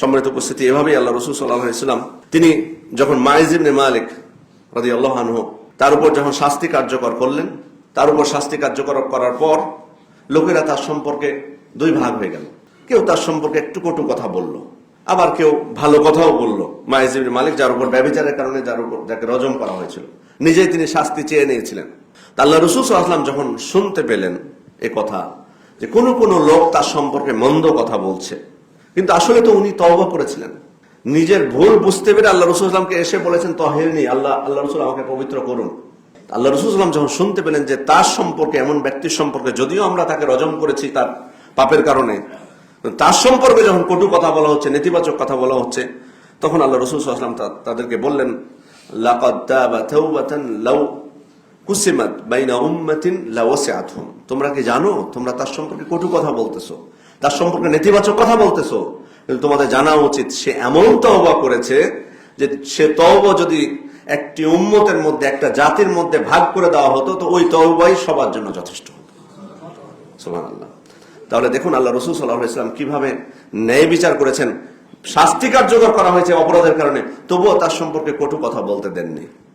সম্মানিত উপস্থিতি, এভাবেই আল্লাহ রসুল সাল্লাহ ইসলাম তিনি যখন মাইজিবনে মালিক রাজি আল্লাহ আনহু, তার উপর যখন শাস্তি কার্যকর করলেন, তার উপর শাস্তি কার্যকর করার পর লোকেরা তার সম্পর্কে দুই ভাগ হয়ে গেল। কেউ তার সম্পর্কে একটু কটু কথা বলল, আবার কেউ ভালো কথাও বলল। মাইজিবনে মালিক যার উপর ব্যবচারের কারণে যার উপর যাকে রজম করা হয়েছিল, নিজেই তিনি শাস্তি চেয়ে নিয়েছিলেন। আল্লাহ রসুল সাল্লাম যখন শুনতে পেলেন এ কথা, যে কোন কোন লোক তার সম্পর্কে মন্দ কথা বলছে কিন্তু আসলে তো উনি তওবা করেছিলেন। নিজের ভুল বুঝতে পেরে আল্লাহ রসুল ইসলামকে এসে বলেছেন তহেরনি আল্লাহ আল্লাহ রসুল আমাকে পবিত্র করুন। আল্লাহ রসুল ইসলাম যখন শুনতে পেলেন যে তার সম্পর্কে, এমন ব্যক্তির সম্পর্কে, যদিও আমরা তাকে রজম করেছি তার পাপের কারণে, তার সম্পর্কে যখন কটু কথা বলা হচ্ছে, নেতিবাচক কথা বলা হচ্ছে, তখন আল্লাহ রসুল আসলাম তাদেরকে বললেন তোমরা কি জানো? তোমরা তার সম্পর্কে কটু কথা বলতেছো। তার সম্পর্কে নেতিবাচক কথা বলতেছো। কিন্তু তোমাদের জানা উচিত, সে এমন তওবা করেছে যে সে তওবা যদি একটি উম্মতের মধ্যে, একটা জাতির মধ্যে ভাগ করে দেওয়া হতো, তো ওই তওবাই সবার জন্য যথেষ্ট হতো। সুবহানাল্লাহ। তাহলে দেখুন আল্লাহ রসুল সাল্লাহ ইসলাম কীভাবে ন্যায় বিচার করেছেন। শাস্তি কার্যকর করা হয়েছে অপরাধের কারণে, তবুও তার সম্পর্কে কটু কথা বলতে দেননি।